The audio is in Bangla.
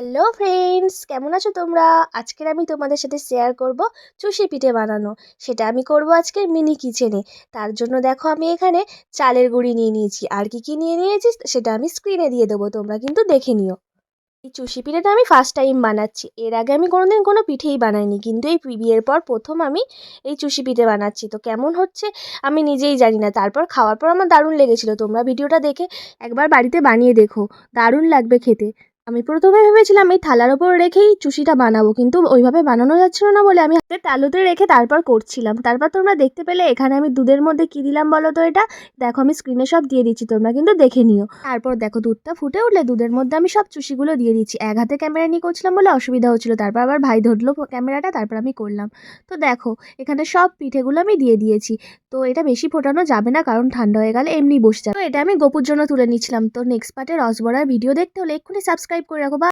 হ্যালো ফ্রেন্ডস কেমন আছো তোমরা? আজকের আমি তোমাদের সাথে শেয়ার করব চুষি পিঠে বানানো। সেটা আমি করব আজকে মিনি কিচেনে তার জন্য দেখো আমি এখানে চালের গুঁড়ি নিয়ে নিয়েছি। আর কি কি নিয়ে নিয়েছি সেটা আমি স্ক্রিনে দিয়ে দেবো। তোমরা কিন্তু দেখে নিও। এই চুষি পিঠেটা আমি ফার্স্ট টাইম বানাচ্ছি। এর আগে আমি কোনোদিন কোনো পিঠেই বানাইনি। কিন্তু এই বিয়ের পর প্রথম আমি এই চুষি পিঠে বানাচ্ছি। তো কেমন হচ্ছে আমি নিজেই জানি না। তারপর খাওয়ার পর আমার দারুণ লেগেছিলো। তোমরা ভিডিওটা দেখে একবার বাড়িতে বানিয়ে দেখো। দারুণ লাগবে খেতে। আমি প্রথমে ভেবেছিলাম এই থালার ওপর রেখেই চুষিটা বানাবো, কিন্তু ওইভাবে বানানো যাচ্ছিল না বলে আমি হাতে তালুতে রেখে তারপর করছিলাম। তারপর তোমরা দেখতে পেলে এখানে আমি দুধের মধ্যে কী দিলাম বলো তো এটা? দেখো আমি স্ক্রিনে সব দিয়ে দিচ্ছি, তোমরা কিন্তু দেখে নিও। তারপর দেখো দুধটা ফুটে উঠলে, দুধের মধ্যে আমি সব চুষিগুলো দিয়ে দিচ্ছি। এক হাতে ক্যামেরা নিয়ে করছিলাম বলে অসুবিধা হচ্ছিল, তারপর আবার ভাই ধরলো ক্যামেরাটা তারপর আমি করলাম। তো দেখো, এখানে সব পিঠেগুলো আমি দিয়ে দিয়েছি। তো এটা বেশি ফোটানো যাবে না, কারণ ঠান্ডা হয়ে গেলে এমনি বসে যাবে। তো এটা আমি গোপুর জন্য তুলে নিচ্ছিলাম। তো নেক্সট পার্টে রসবড়ার ভিডিও দেখতে হলে এক্ষুনি সাবস্ক্রাইব করে রাখো। বা